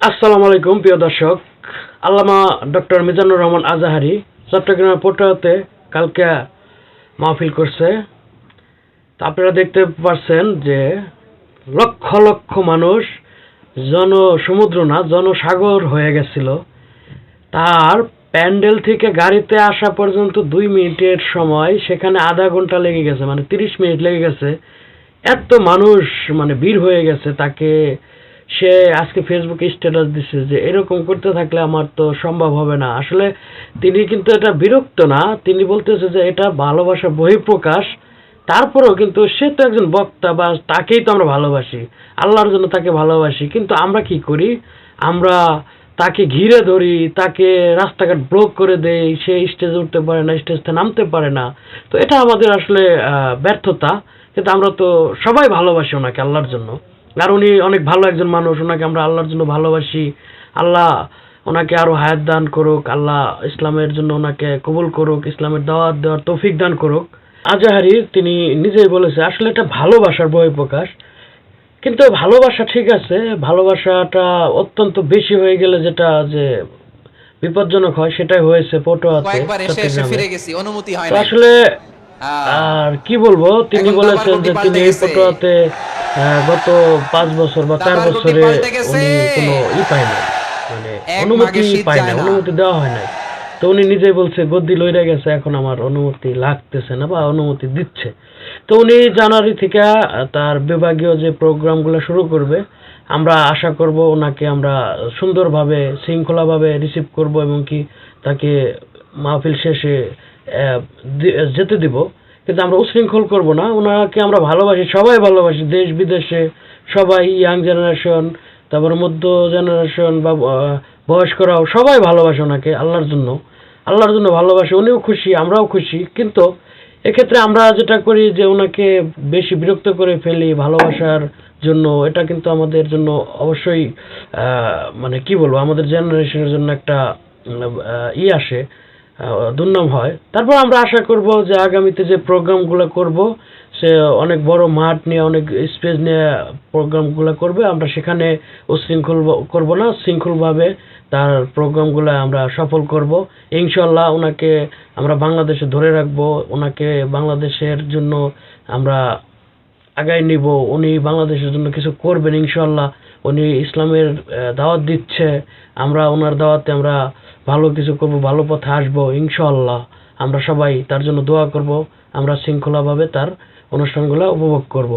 আসসালামু আলাইকুম, প্রিয় দর্শক। আল্লামা ডক্টর মিজানুর রহমান আজাহারি চট্টগ্রামের পটুয়াতে কালকে মাহফিল করছে। তা আপনারা দেখতে পাচ্ছেন যে লক্ষ লক্ষ মানুষ জন সমুদ্র না, জনসাগর হয়ে গেছিল। তার প্যান্ডেল থেকে গাড়িতে আসা পর্যন্ত দুই মিনিটের সময় সেখানে আধা ঘণ্টা লেগে গেছে মানে তিরিশ মিনিট লেগে গেছে। এত মানুষ মানে ভিড় হয়ে গেছে তাকে সে আজকে ফেসবুকে স্ট্যাটাস দিচ্ছে যে, এরকম করতে থাকলে আমার তো সম্ভব হবে না। আসলে তিনি কিন্তু এটা বিরক্ত না। তিনি বলতেছে যে, এটা ভালোবাসা বহিঃপ্রকাশ। তারপরেও কিন্তু সে তো একজন বক্তা বা তাকেই তো আমরা ভালোবাসি। আল্লাহর জন্য তাকে ভালোবাসি। কিন্তু আমরা কি করি? আমরা তাকে ঘিরে ধরি, তাকে রাস্তাঘাট ব্লক করে দেই। সে স্টেজে উঠতে পারে না স্টেজ নামতে পারে না। তো এটা আমাদের আসলে ব্যর্থতা। কিন্তু আমরা তো সবাই ভালোবাসি ওনাকে, আল্লাহর জন্য। আর উনি অনেক ভালো একজন মানুষ ওনাকে আমরা আল্লাহর জন্য ভালোবাসি। আল্লাহ ওনাকে আরও হায়াত দান করুক আল্লাহ ইসলামের জন্য ওনাকে কবুল করুক ইসলামের দাওয়াত দেওয়ার তৌফিক দান করুক। আজাহারি তিনি নিজেই বলেছে আসলে এটা ভালোবাসার বহিঃপ্রকাশ। কিন্তু ভালোবাসা ঠিক আছে ভালোবাসাটা অত্যন্ত বেশি হয়ে গেলে যেটা যে বিপজ্জনক হয় সেটাই হয়েছে পটুয়াতে অনুমতি হয় আসলে আর কি বলব তিনি বলেছেন যে তিনি। পটুয়াতে গত পাঁচ বছর বা চার বছরে উনি কোনো ই পায় না মানে অনুমতি পায় না। অনুমতি দেওয়া হয় না তো উনি নিজেই বলছে গদ্দি লইরা গেছে এখন আমার অনুমতি লাগতেছে না বা অনুমতি দিচ্ছে। তো উনি জানুয়ারি থেকে তার বিভাগীয় যে প্রোগ্রামগুলো শুরু করবে আমরা আশা করব ওনাকে আমরা সুন্দরভাবে শৃঙ্খলাভাবে রিসিভ করব এবং কি তাকে মাহফিল শেষে যেতে দিব। কিন্তু আমরা উশৃঙ্খল করব না। ওনাকে আমরা ভালোবাসি, সবাই ভালোবাসি, দেশ বিদেশে, সবাই ইয়াং জেনারেশন তারপর মধ্য জেনারেশন বা বয়স্করাও সবাই ভালোবাসে ওনাকে, আল্লাহর জন্য। আল্লাহর জন্য ভালোবাসে, উনিও খুশি, আমরাও খুশি। কিন্তু এক্ষেত্রে আমরা যেটা করি যে ওনাকে বেশি বিরক্ত করে ফেলি ভালোবাসার জন্য। এটা কিন্তু আমাদের জন্য অবশ্যই মানে কি বলব, আমাদের জেনারেশনের জন্য একটা ই আসে। দুর্নাম হয়। তারপর আমরা আশা করব যে আগামীতে যে প্রোগ্রামগুলো করব, সে অনেক বড় মাঠ নিয়ে, অনেক স্পেস নিয়ে প্রোগ্রামগুলো করবে। আমরা সেখানে উশৃঙ্খল করব না, শৃঙ্খলভাবে তার প্রোগ্রামগুলো আমরা সফল করব। ইনশাল্লাহ ওনাকে আমরা বাংলাদেশে ধরে রাখব। ওনাকে বাংলাদেশের জন্য আমরা আগায় নিব। উনি বাংলাদেশের জন্য কিছু করবেন ইনশাল্লাহ উনি ইসলামের দাওয়াত দিচ্ছে। আমরা ওনার দাওয়াতে আমরা ভালো কিছু করব, ভালো পথে আসব ইনশাল্লাহ আমরা সবাই তার জন্য দোয়া করব, আমরা শৃঙ্খলাভাবে তার অনুষ্ঠানগুলো উপভোগ করব।